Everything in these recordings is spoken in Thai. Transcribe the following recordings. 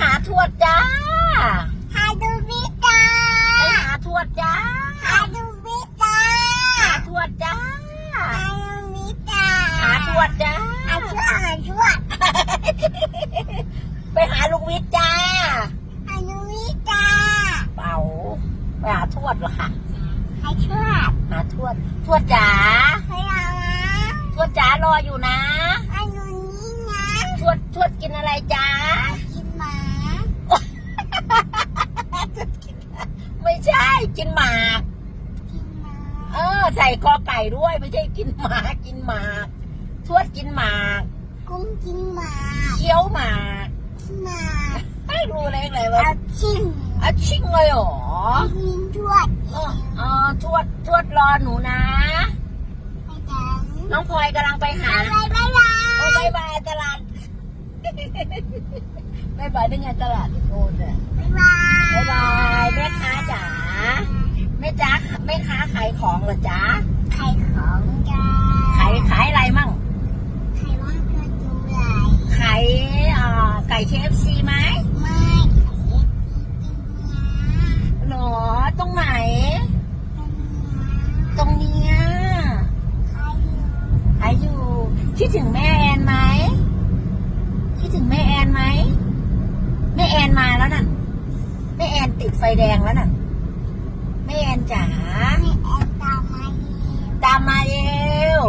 หาทวดจ้า หาดูวิตาไปหาทวดจ้า หาดูวิตาหาทวดจ้า หาดูวิตาหาทวดจ้า หาชวดหาชวด ไปหาลุงวิทย์จ้า หาดูวิตาเป่าไปหาทวดเหรอคะหาชวด หาทวด ทวดจ๋า ไปเอานะทวดจ๋ารออยู่นะหาดูนี่นะ ทวดทวดกินอะไรจ้า กินหมาไม่ใช่กินหมาก กินมาเออ ใส่กอไก่ด้วยไม่ใช่กินหมากกินหมากทวดกินหมากกุ้งกินหมาเคี้ยวหมากกินหมาไม่รู้เลยอะไรวะเอาชิมอาชิงเลยเหรอกินชวดเออเออทวดทวดรอหนูนะ ไปกันน้องพลอยกำลังไปหาบายบายบายโอ้บายบายตลาด บายบายได้ไงตลาดโอ้เนี่ย บายบาย บายบายแม่ค้าจ๋าแม่จ๋า แม่ค้าขายของเหรอจ๊ะไข่ของจ้าขายขายอะไรมั่งไข่ว่ากระดูไหลขายเอ่อไก่เคฟซีไหมไม่ไข่เล็กจริงๆนะหรอตรงไหนเป็นเนื้อตรงเนี้ยไข่อยู่ขายอยู่คิดถึงแม่แอนไหมคิดถึงแม่แอนไหมแม่แอนมาแล้วน่ะแม่แอนติดไฟแดงแล้วน่ะแม่แอน จ๋าไม่แอบตามมาเองตามมาเร็ว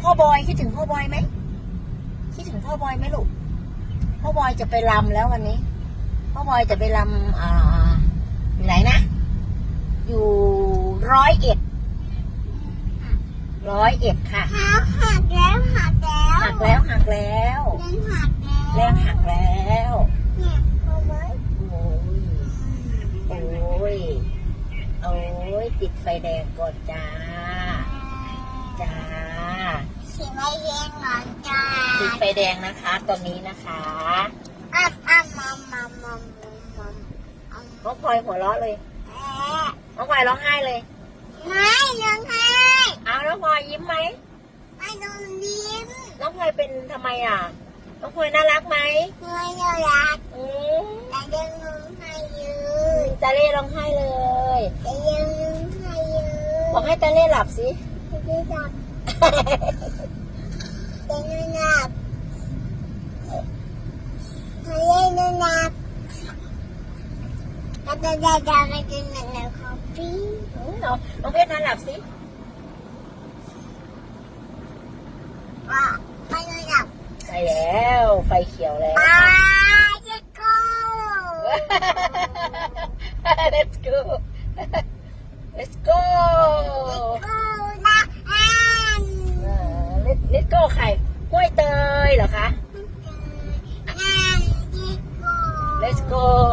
พ่อบอยคิดถึงพ่อบอยไหมคิดถึงพ่อบอยไหมลูกพ่อบอยจะไปลำแล้ววันนี้พ่อบอยจะไปลำอ่าอยู่ไหนนะ อยู่ร้อยเอ็ดร้อยเอ็ดค่ะหักหักแล้วหักแล้วหักแล้วหักแล้วเล่นหักแล้วแรงหักแล้วเนี่ยเอาไว้ ติดไฟแดงก่อนจ้า จ้าสีไม่เย็นหรอนจ้าติดไฟแดงนะคะตอนนี้นะคะอ้ำอ้ำมัมมัมมัมมัมมัมน้องพลอยหัวเราะเลยเอ๊ะน้องพลอยร้องไห้เลย ไม่ยังไงเอาน้องพลอยยิ้มไหมไม่โดนยิ้มน้องพลอยเป็นทำไมอะน้องพลอยน่ารักไหมไม่ยอมรักอืมแต่ยังงงให้ยืตาเล่ร้องไห้เลย ให้ตาเล่หลับสิไม่ได้จับแต่ยังหลับทะเลนั่นหลับก็จะได้จะไปกินหนังหนังคอฟฟี่อืมน้องน้องเพชรนอนหลับสิว่าไม่ได้หลับใช่แล้วไฟเขียวแล้วไปเจ๊กู Let's go Let's go กูละอัน เอ่อ Let Let's go ใครห้วย เตยเหรอคะอันเจ๊กู Let's go